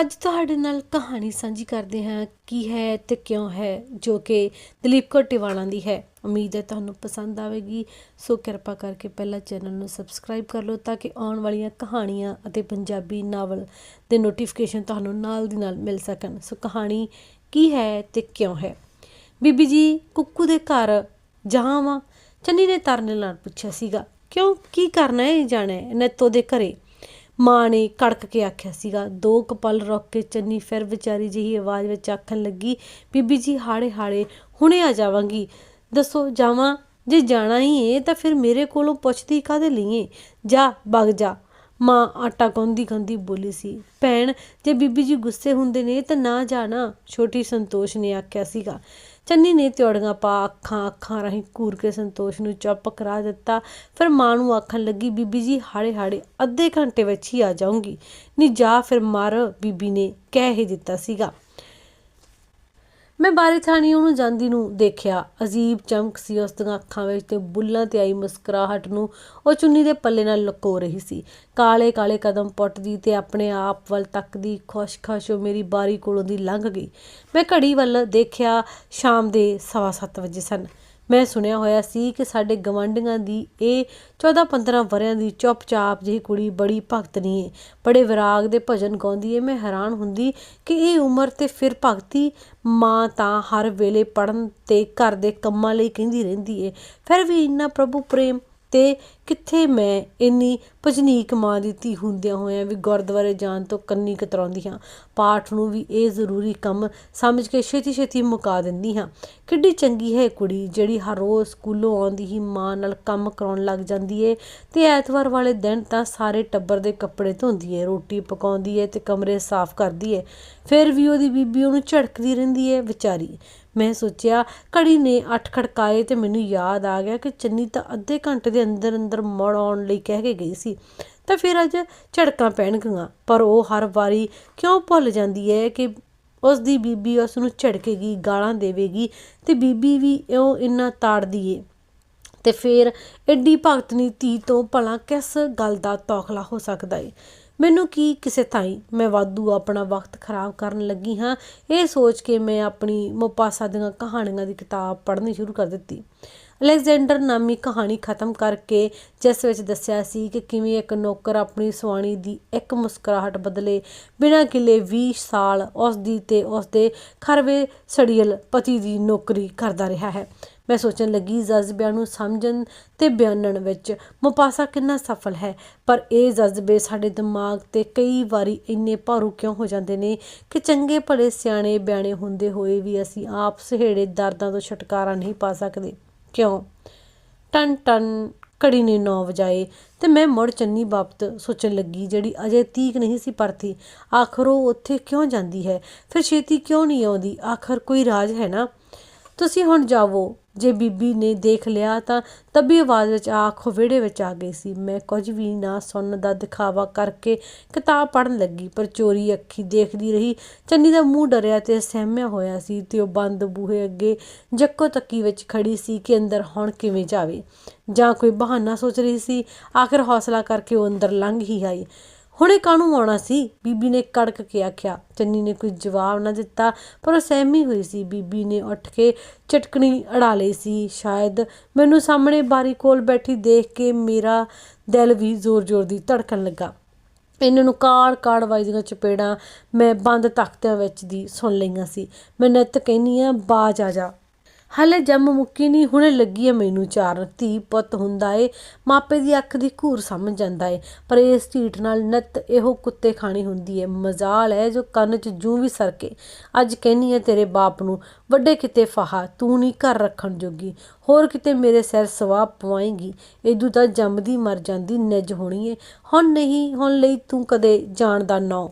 ਅੱਜ ਤੁਹਾਡੇ ਨਾਲ ਕਹਾਣੀ ਸਾਂਝੀ ਕਰਦੇ ਹਾਂ, ਕੀ ਹੈ ਤੇ ਕਿਉਂ ਹੈ, ਜੋ ਕਿ ਦਲੀਪ ਕੌਰ ਟਿਵਾਣਾ ਦੀ ਹੈ। ਉਮੀਦ ਹੈ ਤੁਹਾਨੂੰ ਪਸੰਦ ਆਵੇਗੀ। ਸੋ ਕਿਰਪਾ ਕਰਕੇ ਪਹਿਲਾਂ ਚੈਨਲ ਨੂੰ ਸਬਸਕ੍ਰਾਈਬ ਕਰ ਲਓ ਤਾਂ ਕਿ ਆਉਣ ਵਾਲੀਆਂ ਕਹਾਣੀਆਂ ਅਤੇ ਪੰਜਾਬੀ ਨਾਵਲ ਦੇ ਨੋਟੀਫਿਕੇਸ਼ਨ ਤੁਹਾਨੂੰ ਨਾਲ ਦੀ ਨਾਲ ਮਿਲ ਸਕਣ। ਸੋ ਕਹਾਣੀ, ਕੀ ਹੈ ਤੇ ਕਿਉਂ ਹੈ? ਬੀਬੀ ਜੀ, ਕੁੱਕੂ ਦੇ ਘਰ ਜਾਵਾਂ? ਚੰਨੀ ਨੇ ਤਰਨੇ ਨਾਲ ਪੁੱਛਿਆ ਸੀਗਾ, ਕਿਉਂ, ਕੀ ਕਰਨਾ ਹੈ, ਜਾਣਾ ਹੈ? ਨੈਤੋ ਦੇ ਘਰੇ। ਮਾਂ ਨੇ ਕੜਕ ਕੇ ਆਖਿਆ ਸੀਗਾ। ਦੋ ਕਪਲ ਰੁੱਕ ਕੇ ਚੰਨੀ ਫਿਰ ਵਿਚਾਰੀ ਜਿਹੀ ਆਵਾਜ਼ ਵਿੱਚ ਆਖਣ ਲੱਗੀ, ਬੀਬੀ ਜੀ, ਹਾੜੇ ਹਾੜੇ, ਹੁਣੇ ਆ ਜਾਵਾਂਗੀ। ਦੱਸੋ, ਜਾਵਾਂ? ਜੇ ਜਾਣਾ ਹੀ ਏ, ਤਾਂ ਫਿਰ ਮੇਰੇ ਕੋਲੋਂ ਪੁੱਛਦੀ ਕਾਦੇ ਲਈਏ? ਜਾ ਵਗ ਜਾ। ਮਾਂ ਆਟਾ ਗੁੰਦੀ ਗੁੰਦੀ ਬੋਲੀ ਸੀ, ਭੈਣ, ਜੇ ਬੀਬੀ ਜੀ ਗੁੱਸੇ ਹੁੰਦੇ ਨੇ, ਤਾਂ ਨਾ ਜਾਣਾ। ਛੋਟੀ ਸੰਤੋਸ਼ ਨੇ ਆਖਿਆ ਸੀਗਾ। ਚੰਨੀ ਨੇ ਤਿਉੜੀਆਂ ਪਾ ਅੱਖਾਂ ਅੱਖਾਂ ਰਾਹੀਂ ਘੂਰ ਕੇ ਸੰਤੋਸ਼ ਨੂੰ ਚੁੱਪ ਕਰਾ ਦਿੱਤਾ। ਫਿਰ ਮਾਂ ਨੂੰ ਆਖਣ ਲੱਗੀ, ਬੀਬੀ ਜੀ ਹਾੜੇ ਹਾੜੇ ਅੱਧੇ ਘੰਟੇ ਵਿੱਚ ਹੀ ਆ ਜਾਊਂਗੀ। ਨਹੀਂ ਜਾ, ਫਿਰ ਮਰ, ਬੀਬੀ ਨੇ ਕਹਿ ਹੀ ਦਿੱਤਾ ਸੀਗਾ। ਮੈਂ ਬਾਰੀ ਥਾਣੀ ਉਹਨੂੰ ਜਾਂਦੀ ਨੂੰ ਦੇਖਿਆ। ਅਜੀਬ ਚਮਕ ਸੀ, ਉਸ ਦੀਆਂ ਅੱਖਾਂ ਵਿੱਚ ਤੇ ਬੁੱਲਾਂ ਤੇ ਆਈ ਮੁਸਕਰਾਹਟ ਨੂੰ ਉਹ ਚੁੰਨੀ ਦੇ ਪੱਲੇ ਨਾਲ ਲੁਕੋ ਰਹੀ ਸੀ। ਕਾਲੇ ਕਾਲੇ ਕਦਮ ਪੁੱਟਦੀ ਤੇ ਆਪਣੇ ਆਪ ਵੱਲ ਤੱਕਦੀ ਖੁਸ਼-ਖੁਸ਼ ਉਹ ਮੇਰੀ ਬਾਰੀ ਕੋਲੋਂ ਦੀ ਲੰਘ ਗਈ। ਮੈਂ ਘੜੀ ਵੱਲ ਦੇਖਿਆ, ਸ਼ਾਮ ਦੇ 7:30 ਵਜੇ ਸਨ। ਮੈਂ ਸੁਣਿਆ ਹੋਇਆ ਸੀ ਕਿ ਸਾਡੇ ਗਵੰਡੀਆਂ ਦੀ ਇਹ 14-15 ਵਰਿਆਂ ਦੀ ਚੁੱਪਚਾਪ ਜਿਹੀ ਕੁੜੀ ਬੜੀ ਭਗਤਣੀ ਏ। ਬੜੇ ਵਿਰਾਗ ਦੇ ਭਜਨ ਗਾਉਂਦੀ ਏ। ਮੈਂ ਹੈਰਾਨ ਹੁੰਦੀ ਕਿ ਇਹ ਉਮਰ ਤੇ ਫਿਰ ਭਗਤੀ ਮਾਂ ਤਾਂ ਹਰ ਵੇਲੇ ਪੜਨ ਤੇ ਘਰ ਦੇ ਕੰਮਾਂ ਲਈ ਕਹਿੰਦੀ ਰਹਿੰਦੀ ਏ। ਫਿਰ ਵੀ ਇੰਨਾ ਪ੍ਰਭੂ ਪ੍ਰੇਮ ਤੇ ਕਿੱਥੇ ਮੈਂ ਇੰਨੀ ਭਜਨੀਕ ਮਾਂ ਦੀ ਧੀ ਹੁੰਦਿਆਂ ਹੋਇਆਂ ਵੀ ਗੁਰਦੁਆਰੇ ਜਾਣ ਤੋਂ ਕੰਨੀ ਕਤਰਾਉਂਦੀ ਹਾਂ। ਪਾਠ ਨੂੰ ਵੀ ਇਹ ਜ਼ਰੂਰੀ ਕੰਮ ਸਮਝ ਕੇ ਛੇਤੀ ਛੇਤੀ ਮੁਕਾ ਦਿੰਦੀ ਹਾਂ। ਕਿੱਡੀ ਚੰਗੀ ਹੈ ਕੁੜੀ ਜਿਹੜੀ ਹਰ ਰੋਜ਼ ਸਕੂਲੋਂ ਆਉਂਦੀ ਹੀ ਮਾਂ ਨਾਲ ਕੰਮ ਕਰਾਉਣ ਲੱਗ ਜਾਂਦੀ ਏ ਅਤੇ ਐਤਵਾਰ ਵਾਲੇ ਦਿਨ ਤਾਂ ਸਾਰੇ ਟੱਬਰ ਦੇ ਕੱਪੜੇ ਧੋਂਦੀ ਏ, ਰੋਟੀ ਪਕਾਉਂਦੀ ਏ ਅਤੇ ਕਮਰੇ ਸਾਫ਼ ਕਰਦੀ ਏ। ਫਿਰ ਵੀ ਉਹਦੀ ਬੀਬੀ ਉਹਨੂੰ ਝੜਕਦੀ ਰਹਿੰਦੀ ਏ ਵਿਚਾਰੀ। ਮੈਂ ਸੋਚਿਆ, ਘੜੀ ਨੇ ਅੱਠ ਖੜਕਾਏ ਤੇ ਮੈਨੂੰ ਯਾਦ ਆ ਗਿਆ ਕਿ ਚੰਨੀ ਤਾਂ ਅੱਧੇ ਘੰਟੇ ਦੇ ਅੰਦਰ ਅੰਦਰ ਮੁੜ ਆਉਣ ਲਈ ਕਹਿ ਕੇ ਗਈ ਸੀ। ਤਾਂ ਫਿਰ ਅੱਜ ਝੜਕਾਂ ਪੈਣਗੀਆਂ, ਪਰ ਉਹ ਹਰ ਵਾਰੀ ਕਿਉਂ ਭੁੱਲ ਜਾਂਦੀ ਹੈ ਕਿ ਉਸ ਦੀ ਬੀਬੀ ਉਸ ਨੂੰ ਝੜਕੇਗੀ, ਗਾਲਾਂ ਦੇਵੇਗੀ ਤੇ ਬੀਬੀ ਵੀ ਉਹ ਇੰਨਾ ਤਾੜਦੀ ਏ। ਤੇ ਫਿਰ ਐਡੀ ਭਗਤਨੀ ਧੀ ਤੋਂ ਭਲਾ ਕਿਸ ਗੱਲ ਦਾ ਤੌਖਲਾ ਹੋ ਸਕਦਾ ਏ? ਮੈਨੂੰ ਕੀ ਕਿਸੇ ਥਾਈ ਮੈਂ ਵਾਧੂ ਆਪਣਾ ਵਕਤ ਖਰਾਬ ਕਰਨ ਲੱਗੀ ਹਾਂ? ਇਹ ਸੋਚ ਕੇ ਮੈਂ ਆਪਣੀ ਮੋਪਾਸਾ ਦੀਆਂ ਕਹਾਣੀਆਂ ਦੀ ਕਿਤਾਬ ਪੜ੍ਹਨੀ ਸ਼ੁਰੂ ਕਰ ਦਿੱਤੀ। ਅਲੈਗਜ਼ੈਂਡਰ ਨਾਮੀ ਕਹਾਣੀ ਖਤਮ ਕਰਕੇ ਜਿਸ ਵਿੱਚ ਦੱਸਿਆ ਸੀ ਕਿ ਕਿਵੇਂ ਇੱਕ ਨੌਕਰ ਆਪਣੀ ਸੁਆਣੀ ਦੀ ਇੱਕ ਮੁਸਕਰਾਹਟ ਬਦਲੇ ਬਿਨਾਂ ਕਿਲੇ 20 ਸਾਲ ਉਸ ਦੀ ਤੇ ਉਸ ਦੇ ਖਰਵੇ ਸੜੀਲ ਪਤੀ ਦੀ ਨੌਕਰੀ ਕਰਦਾ ਰਿਹਾ ਹੈ। ਮੈਂ ਸੋਚਣ ਲੱਗੀ, ਜਜ਼ਬਿਆਂ ਨੂੰ ਸਮਝਣ ਤੇ ਬਿਆਨਣ ਵਿੱਚ ਮੁਪਾਸਾ ਕਿੰਨਾ ਸਫਲ ਹੈ? ਪਰ ਇਹ ਜਜ਼ਬੇ ਸਾਡੇ ਦਿਮਾਗ ਤੇ ਕਈ ਵਾਰੀ ਇੰਨੇ ਭਾਰੂ ਕਿਉਂ ਹੋ ਜਾਂਦੇ ਨੇ ਕਿ ਚੰਗੇ ਭਲੇ, ਸਿਆਣੇ, ਬਿਆਣੇ ਹੁੰਦੇ ਹੋਏ ਵੀ ਅਸੀਂ ਆਪ ਸਹੇੜੇ ਦਰਦਾਂ ਤੋਂ ਛੁਟਕਾਰਾ ਨਹੀਂ ਪਾ ਸਕਦੇ। ਕਿਉਂ? ਟਨ ਟਨ ਘੜੀ ਨੇ 9 ਵਜਾਏ ਤੇ ਮੈਂ ਮੁੜ ਚੰਨੀ ਬਾਬਤ ਸੋਚਣ ਲੱਗੀ, ਜਿਹੜੀ ਅਜੇ ਤੀਕ ਨਹੀਂ ਸੀ ਪਰਤੀ, ਆਖਰ ਉਹ ਉੱਥੇ ਕਿਉਂ ਜਾਂਦੀ ਹੈ? ਫਿਰ ਛੇਤੀ ਕਿਉਂ ਨਹੀਂ ਆਉਂਦੀ? ਆਖਰ ਕੋਈ ਰਾਜ ਹੈ ਨਾ? ਤੁਸੀਂ ਹੁਣ ਜਾਵੋ। ਜੇ ਬੀਬੀ ਨੇ ਦੇਖ ਲਿਆ ਤਾਂ ਤੱਬੀ ਆਵਾਜ਼ ਵਿੱਚ ਆਖੋ ਵਿਹੜੇ ਵਿੱਚ ਆ ਗਈ ਸੀ। ਮੈਂ ਕੁਝ ਵੀ ਨਾ ਸੁਣਨ ਦਾ ਦਿਖਾਵਾ ਕਰਕੇ ਕਿਤਾਬ ਪੜ੍ਹਨ ਲੱਗੀ, ਪਰ ਚੋਰੀ ਅੱਖੀ ਦੇਖਦੀ ਰਹੀ। ਚੰਨੀ ਦਾ ਮੂੰਹ ਡਰਿਆ ਤੇ ਸਹਿਮਿਆ ਹੋਇਆ ਸੀ ਤੇ ਉਹ ਬੰਦ ਬੂਹੇ ਅੱਗੇ ਜੱਕੋ ਤੱਕੀ ਵਿੱਚ ਖੜੀ ਸੀ ਕਿ ਅੰਦਰ ਹੁਣ ਕਿਵੇਂ ਜਾਵੇ। ਜਾਂ ਕੋਈ ਬਹਾਨਾ ਸੋਚ ਰਹੀ ਸੀ? ਆਖਰ ਹੌਸਲਾ ਕਰਕੇ ਉਹ ਅੰਦਰ ਲੰਘ ਹੀ ਆਈ। ਹੁਣੇ ਕਾਹਨੂੰ ਆਉਣਾ ਸੀ? ਬੀਬੀ ਨੇ ਕੜਕ ਕੇ ਆਖਿਆ। ਚੰਨੀ ਨੇ ਕੋਈ ਜਵਾਬ ਨਾ ਦਿੱਤਾ, ਪਰ ਉਹ ਸਹਿਮੀ ਹੋਈ ਸੀ। ਬੀਬੀ ਨੇ ਉੱਠ ਕੇ ਚਟਕਣੀ ਅੜਾ ਲਈ ਸੀ। ਸ਼ਾਇਦ ਮੈਨੂੰ ਸਾਹਮਣੇ ਬਾਰੀ ਕੋਲ ਬੈਠੀ ਦੇਖ ਕੇ ਮੇਰਾ ਦਿਲ ਵੀ ਜ਼ੋਰ-ਜ਼ੋਰ ਦੀ ਧੜਕਣ ਲੱਗਾ। ਇਹਨਾਂ ਨੂੰ ਕਾੜ ਕਾੜ ਵੱਜਦੀਆਂ ਚਪੇੜਾਂ ਮੈਂ ਬੰਦ ਤਖਤਿਆਂ ਵਿੱਚ ਦੀ ਸੁਣ ਲਈਆਂ ਸੀ। ਮੈਂ ਨਿੱਤ ਕਹਿੰਨੀ ਆ ਬਾਜ ਆ ਜਾ। ਹਲੇ ਜੰਮ ਮੁੱਕੀ ਨਹੀਂ, ਹੁਣੇ ਲੱਗੀ ਐ ਮੈਨੂੰ ਚਾਰ। ਧੀ ਪੁੱਤ ਹੁੰਦਾ ਏ, ਮਾਪੇ ਦੀ ਅੱਖ ਦੀ ਘੂਰ ਸਮਝ ਜਾਂਦਾ ਏ। ਪਰ ਇਸ ਢੀਠ ਨਾਲ ਨਿੱਤ ਇਹੋ ਕੁੱਤੇ ਖਾਣੀ ਹੁੰਦੀ ਏ। ਮਜ਼ਾਲ ਹੈ ਜੋ ਕੰਨ 'ਚ ਜੂ ਵੀ ਸਰਕੇ। ਅੱਜ ਕਹਿਨੀ ਐ ਤੇਰੇ ਬਾਪ ਨੂੰ, ਵੱਡੇ ਕਿਤੇ ਫਾਹਾ, ਤੂੰ ਨਹੀਂ ਘਰ ਰੱਖਣ ਜੋਗੀ। ਹੋਰ ਕਿਤੇ ਮੇਰੇ ਸਿਰ ਸਵਾਹ ਪਵਾਏਗੀ। ਇਦੂ ਤਾਂ ਜੰਮਦੀ ਮਰ ਜਾਂਦੀ, ਨਿੱਜ ਹੋਣੀ ਏ। ਹੁਣ ਨਹੀਂ, ਹੁਣ ਲਈ ਤੂੰ ਕਦੇ ਜਾਣ ਦਾ ਨੌ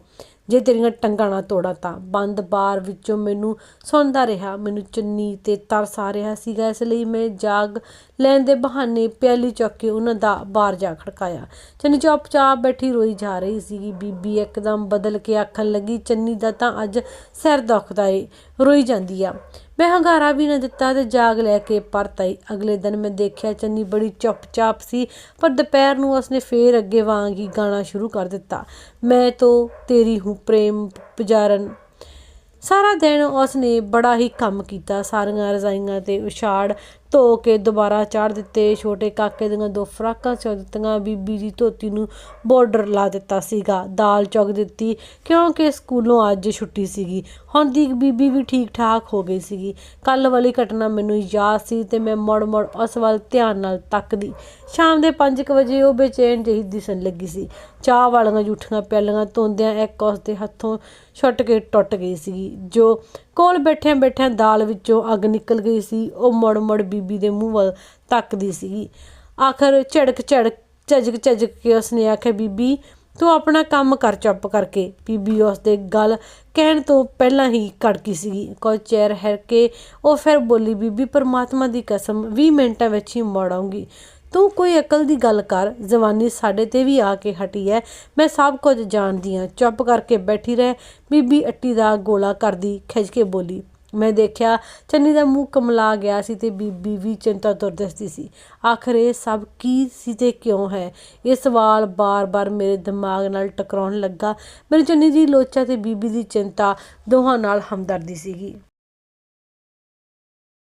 ਜੇ ਤੇਰੀਆਂ ਟੰਗਾਂ ਨਾ ਤੋੜਾ ਤਾਂ। ਬੰਦ ਬਾਰ ਵਿੱਚੋਂ ਮੈਨੂੰ ਸੁਣਦਾ ਰਿਹਾ। ਮੈਨੂੰ ਚੁੰਨੀ ਤੇ ਤਰਸ ਆ ਰਿਹਾ ਸੀਗਾ, ਇਸ ਲਈ ਮੈਂ ਜਾਗ ਲੈਣ ਦੇ ਬਹਾਨੇ ਪਿਆਲੀ ਚੁੱਕ ਕੇ ਉਹਨਾਂ ਦਾ ਬਾਹਰ ਜਾ ਖੜਕਾਇਆ। ਚੰਨੀ ਚੁੱਪਚਾਪ ਬੈਠੀ ਰੋਈ ਜਾ ਰਹੀ ਸੀਗੀ। ਬੀਬੀ ਇੱਕਦਮ ਬਦਲ ਕੇ ਆਖਣ ਲੱਗੀ, ਚੰਨੀ ਦਾ ਤਾਂ ਅੱਜ ਸਿਰ ਦੁਖਦਾ ਏ। ਰੋਈ ਜਾਂਦੀ ਆ। ਮੈਂ ਹੰਗਾਰਾ ਵੀ ਨਾ ਦਿੱਤਾ ਤੇ ਜਾਗ ਲੈ ਕੇ ਪਰਤ ਆਈ। ਅਗਲੇ ਦਿਨ ਮੈਂ ਦੇਖਿਆ ਚੰਨੀ ਬੜੀ ਚੁੱਪਚਾਪ ਸੀ, ਪਰ ਦੁਪਹਿਰ ਨੂੰ ਉਸਨੇ ਫੇਰ ਅੱਗੇ ਵਾਂਗ ਹੀ ਗਾਣਾ ਸ਼ੁਰੂ ਕਰ ਦਿੱਤਾ। ਮੈਂ ਤੋ ਤੇਰੀ ਹੂੰ ਪ੍ਰੇਮ ਪੁਜਾਰਨ। ਸਾਰਾ ਦਿਨ ਉਸਨੇ ਬੜਾ ਹੀ ਕੰਮ ਕੀਤਾ, ਸਾਰੀਆਂ ਰਜ਼ਾਈਆਂ ਤੇ ਉਛਾੜ ਧੋ ਕੇ ਦੁਬਾਰਾ ਚਾੜ ਦਿੱਤੇ। ਛੋਟੇ ਕਾਕੇ ਦੀਆਂ ਦੋ ਫਰਾਕਾਂ ਸਿਉ ਦਿੱਤੀਆਂ। ਬੀਬੀ ਦੀ ਧੋਤੀ ਨੂੰ ਬਾਰਡਰ ਲਾ ਦਿੱਤਾ ਸੀਗਾ। ਦਾਲ ਚੁਗ ਦਿੱਤੀ, ਕਿਉਂਕਿ ਸਕੂਲੋਂ ਅੱਜ ਛੁੱਟੀ ਸੀਗੀ। ਹੁਣ ਦੀ ਬੀਬੀ ਵੀ ਠੀਕ ਠਾਕ ਹੋ ਗਈ ਸੀਗੀ। ਕੱਲ ਵਾਲੀ ਘਟਨਾ ਮੈਨੂੰ ਯਾਦ ਸੀ ਤੇ ਮੈਂ ਮੁੜ ਮੁੜ ਉਸ ਵੱਲ ਧਿਆਨ ਨਾਲ ਤੱਕਦੀ। ਸ਼ਾਮ ਦੇ 5 ਵਜੇ ਉਹ ਬੇਚੈਨ ਜਿਹੀ ਦਿਸਣ ਲੱਗੀ ਸੀ। ਚਾਹ ਵਾਲੀਆਂ ਜੂਠੀਆਂ ਪਿਆਲੀਆਂ ਧੋਂਦਿਆਂ ਇੱਕ ਉਸ ਦੇ ਹੱਥੋਂ ਛੁੱਟ ਕੇ ਟੁੱਟ ਗਈ ਸੀਗੀ, ਜੋ ਕੋਲ ਬੈਠਿਆਂ ਬੈਠਿਆਂ ਦਾਲ ਵਿੱਚੋਂ ਅੱਗ ਨਿਕਲ ਗਈ ਸੀ। ਉਹ ਮੁੜ ਮੁੜ ਬੀਬੀ ਦੇ ਮੂੰਹ ਵੱਲ ਤੱਕਦੀ ਸੀਗੀ। ਆਖਰ ਝੜਕ ਝੜਕ, ਝਜਕ ਝਜਕ ਕੇ ਉਸਨੇ ਆਖਿਆ, ਬੀਬੀ, ਤੂੰ ਆਪਣਾ ਕੰਮ ਕਰ ਚੁੱਪ ਕਰਕੇ। ਬੀਬੀ ਉਸ ਦੇ ਗੱਲ ਕਹਿਣ ਤੋਂ ਪਹਿਲਾਂ ਹੀ ਕੜਕੀ ਸੀਗੀ। ਕੁਝ ਚਿਰ ਹੈ ਕੇ ਉਹ ਫਿਰ ਬੋਲੀ, ਬੀਬੀ, ਪਰਮਾਤਮਾ ਦੀ ਕਸਮ 20 ਮਿੰਟਾਂ ਵਿੱਚ ਹੀ ਮੁੜ ਆਊਂਗੀ। ਤੂੰ ਕੋਈ ਅਕਲ ਦੀ ਗੱਲ ਕਰ, ਜਵਾਨੀ ਸਾਡੇ ਤੇ ਵੀ ਆ ਕੇ ਹਟੀ ਐ। ਮੈਂ ਸਭ ਕੁਝ ਜਾਣਦੀ ਆ। ਚੁੱਪ ਕਰਕੇ ਬੈਠੀ ਰਹਿ। ਬੀਬੀ ਅੱਟੀ ਦਾ ਗੋਲਾ ਕਰਦੀ ਖਿੱਚ ਕੇ ਬੋਲੀ, ਮੈਂ ਦੇਖਿਆ ਚੰਨੀ ਦਾ ਮੂੰਹ ਕਮਲਾ ਗਿਆ ਸੀ ਤੇ ਬੀਬੀ ਵੀ ਚਿੰਤਾ ਤੁਰ ਦੱਸਦੀ ਸੀ। ਆਖਰ ਇਹ ਸਭ ਕੀ ਸੀ ਤੇ ਕਿਉਂ ਹੈ? ਇਹ ਸਵਾਲ ਬਾਰ-ਬਾਰ ਮੇਰੇ ਦਿਮਾਗ ਨਾਲ ਟਕਰਾਉਣ ਲੱਗਾ। ਮੈਨੂੰ ਚੰਨੀ ਦੀ ਲੋਚਾ ਤੇ ਬੀਬੀ ਦੀ ਚਿੰਤਾ ਦੋਹਾਂ ਨਾਲ ਹਮਦਰਦੀ ਸੀਗੀ।